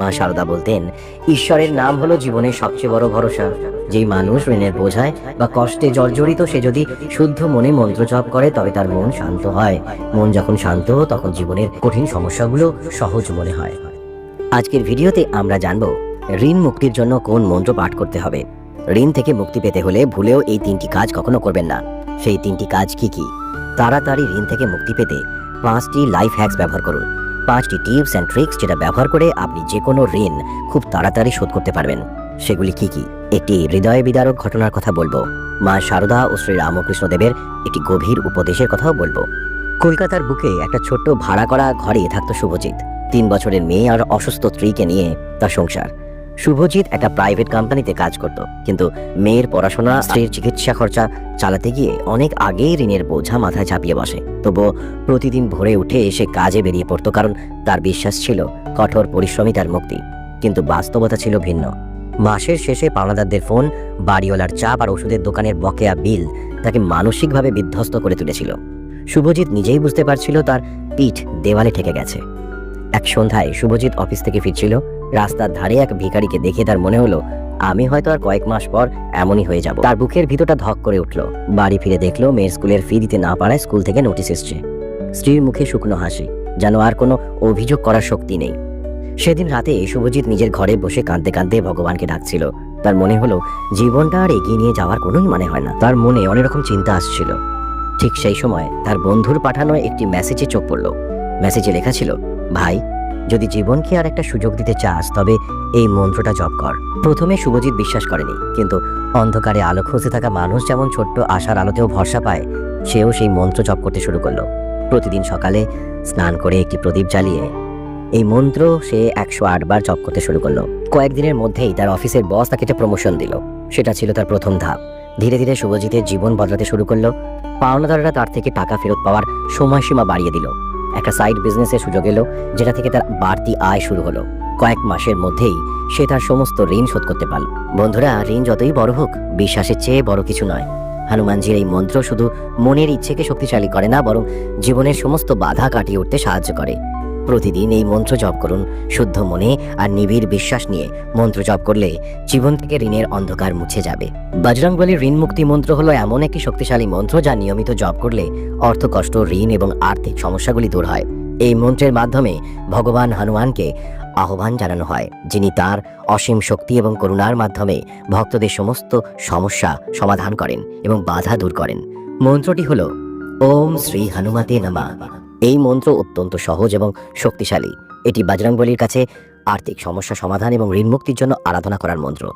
মা সারদা বলতেন, ঈশ্বরের নাম হলো জীবনের সবচেয়ে বড় ভরসা। যেই মানুষ ঋণের বোঝায় বা কষ্টে জর্জরিত, সে যদি শুদ্ধ মনে মন্ত্র জপ করে, তবে তার মন শান্ত হয়। মন যখন শান্ত, তখন জীবনের কঠিন সমস্যাগুলো সহজ মনে হয়। আজকের ভিডিওতে আমরা জানব, ঋণ মুক্তির জন্য কোন মন্ত্র পাঠ করতে হবে। ঋণ থেকে মুক্তি পেতে হলে ভুলেও এই তিনটি কাজ কখনো করবেন না। সেই তিনটি কাজ কি কি? তাড়াতাড়ি ঋণ থেকে মুক্তি পেতে পাঁচটি লাইফ হ্যাকস ব্যবহার করুন। পাঁচটি টিপস অ্যান্ড ট্রিক্স যেটা ব্যবহার করে আপনি যে কোনো ঋণ খুব তাড়াতাড়ি শোধ করতে পারবেন। সেগুলি কি কি? একটি হৃদয় বিদারক ঘটনার কথা বলব। মা শারদা ও শ্রী রামকৃষ্ণ দেবের একটি গভীর উপদেশের কথাও বলব। কলকাতার বুকে একটা ছোট্ট ভাড়া করা ঘরে থাকতো শুভজিৎ। তিন বছরের মেয়ে আর অসুস্থ স্ত্রীকে নিয়ে তার সংসার। শুভজিৎ একটা প্রাইভেট কোম্পানিতে কাজ করত। কিন্তু মেয়ের পড়াশোনা, স্ত্রীর চিকিৎসা খরচা চালাতে গিয়ে অনেক আগেই ঋণের বোঝা মাথায় চাপিয়ে বসে। তবুও প্রতিদিন ভোরে উঠে এসে কাজে বেরিয়ে পড়তো কারণ তার বিশ্বাস ছিল কঠোর পরিশ্রমই তার মুক্তি। কিন্তু বাস্তবতা ছিল ভিন্ন। মাসের শেষে পাওনাদারদের ফোন, বাড়িওয়ালার চাপ আর ওষুধের দোকানের বকেয়া বিল তাকে মানসিকভাবে বিধ্বস্ত করে তুলেছিল। শুভজিৎ নিজেই বুঝতে পারছিল তার পিঠ দেওয়ালে ঠেকে গেছে। এক সন্ধ্যায় শুভজিৎ অফিস থেকে ফিরছিল। রাস্তার ধারে এক ভিখারিকে দেখে তার মনে হলো, আমি হয়তো আর কয়েক মাস পর এমনই হয়ে যাব। তার বুকের ভিতরটা ধক করে উঠল। বাড়ি ফিরে দেখল, মেয়ের স্কুলের ফি দিতে না পারায় স্কুল থেকে নোটিশ এসছে। স্ত্রীর মুখে শুকনো হাসি, যেন আর কোনো অভিযোগ করার শক্তি নেই। সেদিন রাতে শুভজিৎ নিজের ঘরে বসে কাঁদতে কাঁদতে ভগবানকে ডাকছিল। তার মনে হলো, জীবনটা আর এগিয়ে নিয়ে যাওয়ার কোনোই মানে হয় না। তার মনে অনেক রকম চিন্তা আসছিল। ঠিক সেই সময় তার বন্ধুর পাঠানো একটি মেসেজে চোখ পড়ল। মেসেজে লেখা ছিল, ভাই, যদি জীবনকে আর একটা সুযোগ দিতে চাস, তবে এই মন্ত্রটা জপ কর। প্রথমে শুভজিৎ বিশ্বাস করেনি, কিন্তু অন্ধকারে আলো খুঁজতে থাকা মানুষ যেমন ছোট্ট আশার আলোতেও ভরসা পায়, সেও সেই মন্ত্র জপ করতে শুরু করল। প্রতিদিন সকালে স্নান করে একটি প্রদীপ জ্বালিয়ে এই মন্ত্র সে একশো আটবার জপ করতে শুরু করল। কয়েকদিনের মধ্যেই তার অফিসের বস তাকে একটা প্রমোশন দিল। সেটা ছিল তার প্রথম ধাপ। ধীরে ধীরে শুভজিতের জীবন বদলাতে শুরু করল। পাওনাদাররা তার থেকে টাকা ফেরত পাওয়ার সময়সীমা বাড়িয়ে দিল। একটা সাইড বিজনেসের সুযোগ এলো, যেটা থেকে তার বাড়তি আয় শুরু হলো। কয়েক মাসের মধ্যেই সে তার সমস্ত ঋণ শোধ করতে পারল। বন্ধুরা, ঋণ যতই বড় হোক, বিশ্বাসের চেয়ে বড় কিছু নয়। হনুমানজির এই মন্ত্র শুধু মনের ইচ্ছেকে শক্তিশালী করে না, বরং জীবনের সমস্ত বাধা কাটিয়ে উঠতে সাহায্য করে। প্রতিদিন এই মন্ত্র জপ করুন, শুদ্ধ মনে আর নিবিড় বিশ্বাস নিয়ে মন্ত্র জপ করলে জীবন থেকে ঋণের অন্ধকার মুছে যাবে। বজরংবলীর ঋণ মুক্তি মন্ত্র হলো এমন একটি শক্তিশালী মন্ত্র যা নিয়মিত জপ করলে অর্থ, কষ্ট, ঋণ এবং আর্থিক সমস্যাগুলি দূর হয়। এই মন্ত্রের মাধ্যমে ভগবান হনুমানকে আহ্বান জানানো হয়, যিনি তার অসীম শক্তি এবং করুণার মাধ্যমে ভক্তদের সমস্ত সমস্যা সমাধান করেন এবং বাধা দূর করেন। মন্ত্রটি হল, ওম শ্রী হনুমাতে নমা। এই মন্ত্র অত্যন্ত সহজ এবং শক্তিশালী। এটি বজরংবলীর কাছে আর্থিক সমস্যা সমাধান এবং ঋণ মুক্তির জন্য আরাধনা করার মন্ত্র।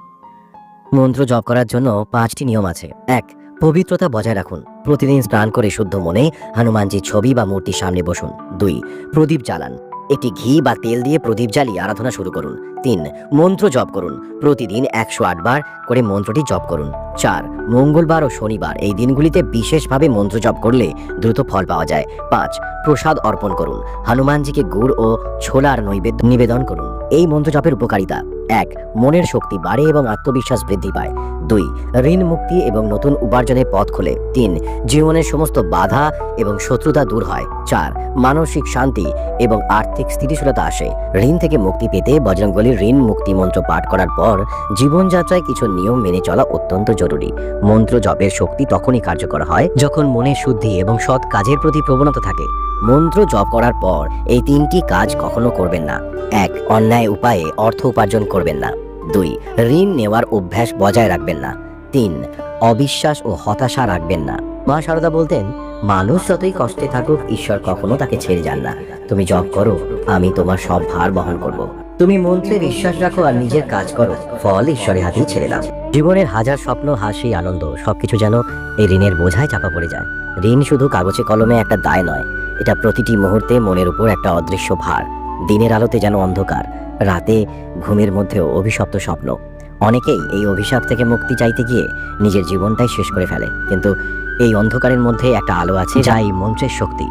মন্ত্র জপ করার জন্য পাঁচটি নিয়ম আছে। এক, পবিত্রতা বজায় রাখুন। প্রতিদিন স্নান করে শুদ্ধ মনে হনুমানজির ছবি বা মূর্তির সামনে বসুন। দুই, প্রদীপ জ্বালান। একটি ঘি বা তেল দিয়ে প্রদীপ জ্বালিয়ে আরাধনা শুরু করুন। তিন, মন্ত্র জপ করুন। প্রতিদিন একশো বার করে মন্ত্রটি জপ করুন। চার, মঙ্গলবার ও শনিবার এই দিনগুলিতে বিশেষভাবে মন্ত্র জপ করলে দ্রুত ফল পাওয়া যায়। পাঁচ, প্রসাদ অর্পণ করুন। হনুমানজিকে গুড় ও ছোলার নৈবেদ্য নিবেদন করুন। এই মন্ত্র জপের উপকারিতা? এক, মনের শক্তি বাড়ে এবং আত্মবিশ্বাস বৃদ্ধি পায়। দুই, ঋণ মুক্তি এবং নতুন উপার্জনের পথ খোলে। তিন, জীবনের সমস্ত বাধা এবং শত্রুতা দূর হয়। চার, মানসিক শান্তি এবং আর্থিক স্থিতিশীলতা আসে। ঋণ থেকে মুক্তি পেতে বজরঙ্গলির ঋণ মুক্তি মন্ত্র পাঠ করার পর জীবনযাত্রায় কিছু নিয়ম মেনে চলা অত্যন্ত জরুরি। মন্ত্র জপের শক্তি তখনই কার্যকর হয় যখন মনে শুদ্ধি এবং সৎ কাজের প্রতি প্রবণতা থাকে। মন্ত্র জপ করার পর এই তিনটি কাজ কখনো করবেন না। এক, অন্যায় উপায়ে অর্থ উপার্জন করবেন না। দুই, ঋণ নেওয়ার অভ্যাস বজায় রাখবেন না। তিন, অবিশ্বাস ও হতাশা রাখবেন না। মা সারদা বলতেন, মানুষ যতই কষ্টে থাকুক, ঈশ্বর কখনো তাকে ছেড়ে যান না। তুমি জপ করো, আমি তোমার সব ভার বহন করব। তুমি মন্ত্রে বিশ্বাস রাখো আর নিজের কাজ করো, ফল ঈশ্বরের হাতেই ছেড়ে দাও। জীবনের হাজার স্বপ্ন, হাসি, আনন্দ, সবকিছু যেন এই ঋণের বোঝায় চাপা পড়ে যায়। ঋণ শুধু কাগজে কলমে একটা দায় নয়, এটা প্রতিটি মুহূর্তে মনের উপর একটা অদৃশ্য ভার। দিনের আলোতে যেন অন্ধকার, রাতে ঘুমের মধ্যেও অভিশপ্ত স্বপ্ন। অনেকেই এই অভিশাপ থেকে মুক্তি চাইতে গিয়ে নিজের জীবনটাই শেষ করে ফেলে। কিন্তু এই অন্ধকারের মধ্যে একটা আলো আছে যা এই মন্ত্রের শক্তি।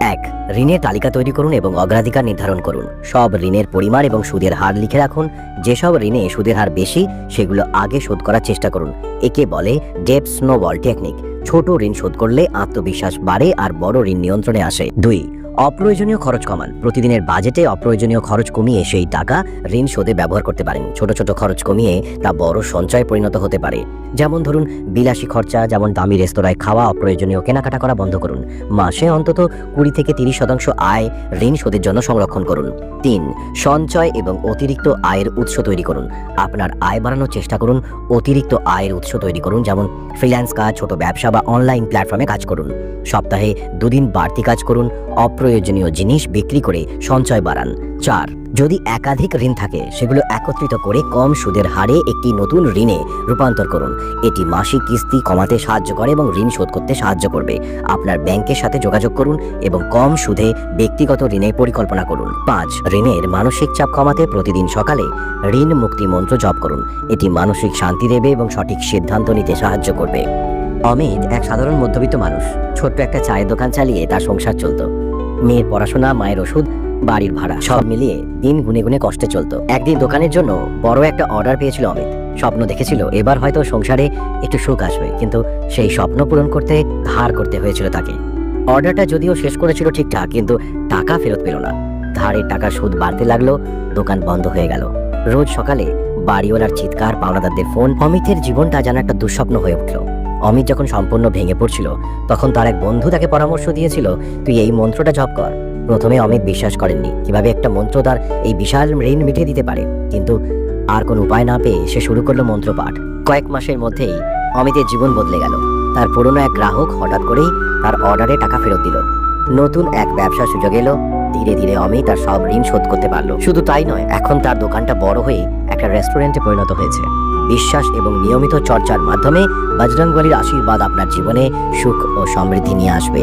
এক, ঋণের তালিকা তৈরি করুন এবং অগ্রাধিকার নির্ধারণ করুন। সব ঋণের পরিমাণ এবং সুদের হার লিখে রাখুন। যেসব ঋণে সুদের হার বেশি, সেগুলো আগে শোধ করার চেষ্টা করুন। একে বলে ডেপ স্নোবল টেকনিক। ছোট ঋণ শোধ করলে আত্মবিশ্বাস বাড়ে আর বড় ঋণ নিয়ন্ত্রণে আসে। দুই অপ্রয়োজনীয় খরচ কমান। প্রতিদিনের বাজেটে অপ্রয়োজনীয় খরচ কমিয়ে সেই টাকা ঋণ শোধে ব্যবহার করতে পারেন। ছোট ছোট খরচ কমিয়ে তা বড় সঞ্চয়ে পরিণত হতে পারে। যেমন ধরুন, বিলাসী খরচা, যেমন দামি রেস্তোরাঁয় খাওয়া, অপ্রয়োজনীয় কেনাকাটা করা বন্ধ করুন। মাসে অন্তত কুড়ি থেকে তিরিশ শতাংশ আয় ঋণ শোধের জন্য সংরক্ষণ করুন। তিন, সঞ্চয় এবং অতিরিক্ত আয়ের উৎস তৈরি করুন। আপনার আয় বাড়ানোর চেষ্টা করুন, অতিরিক্ত আয়ের উৎস তৈরি করুন, যেমন ফ্রিল্যান্স কাজ, ছোট ব্যবসা বা অনলাইন প্ল্যাটফর্মে কাজ করুন। সপ্তাহে দুদিন বাড়তি কাজ করুন অপ্রয়োজনীয় জিনিস বিক্রি করে সঞ্চয় বাড়ান। চার, যদি একাধিক ঋণ থাকে, সেগুলো একত্রিত করে কম সুদের হারে একটি নতুন ঋণে রূপান্তর করুন। এটি মাসিক কিস্তি কমাতে সাহায্য করে এবং ঋণ শোধ করতে সাহায্য করবে। আপনার ব্যাংকের সাথে যোগাযোগ করুন এবং কম সুদে ব্যক্তিগত ঋণের পরিকল্পনা করুন। পাঁচ, ঋণের মানসিক চাপ কমাতে প্রতিদিন সকালে ঋণ মুক্তি মন্ত্র জপ করুন। এটি মানসিক শান্তি দেবে এবং সঠিক সিদ্ধান্ত নিতে সাহায্য করবে। অমিত, এক সাধারণ মধ্যবিত্ত মানুষ। ছোট্ট একটা চায়ের দোকান চালিয়ে তার সংসার চলতো। মেয়ের পড়াশোনা, মায়ের ওষুধ, বাড়ির ভাড়া, সব মিলিয়ে দিন গুনে গুনে কষ্টে চলতো। একদিন দোকানের জন্য বড় একটা অর্ডার পেয়েছিল অমিত। স্বপ্ন দেখেছিল, এবার হয়তো সংসারে একটু সুখ আসবে, কিন্তু সেই স্বপ্ন পূরণ করতে ধার করতে হয়েছিল তাকে। অর্ডারটা যদিও শেষ করেছিল ঠিকঠাক, কিন্তু টাকা ফেরত পেল না। ধারের টাকা সুদ বাড়তে লাগল, দোকান বন্ধ হয়ে গেল। রোজ সকালে বাড়িওয়ালার চিৎকার, পাওনাদারদের ফোন, অমিতের জীবনটা যেন একটা দুঃস্বপ্ন হয়ে উঠল। অমিত যখন সম্পূর্ণ ভেঙে পড়ছিল, তখন তার এক বন্ধু তাকে পরামর্শ দিয়েছিল, তুই এই মন্ত্রটা জপ কর। প্রথমে অমিত বিশ্বাস করেননি, কীভাবে একটা মন্ত্র তার এই বিশাল ঋণ মিটিয়ে দিতে পারে। কিন্তু আর কোনো উপায় না পেয়ে সে শুরু করল মন্ত্রপাঠ। কয়েক মাসের মধ্যেই অমিতের জীবন বদলে গেল। তার পুরনো এক গ্রাহক হঠাৎ করেই তার অর্ডারে টাকা ফেরত দিল। নতুন এক ব্যবসা সুযোগ এলো। ধীরে ধীরে অমিত তার সব ঋণ শোধ করতে পারল। শুধু তাই নয়, এখন তার দোকানটা বড় হয়ে একটা রেস্টুরেন্টে পরিণত হয়েছে। বিশ্বাস এবং নিয়মিত চর্চার মাধ্যমে বজরঙ্গবলীর আশীর্বাদ আপনার জীবনে সুখ ও সমৃদ্ধি নিয়ে আসবে।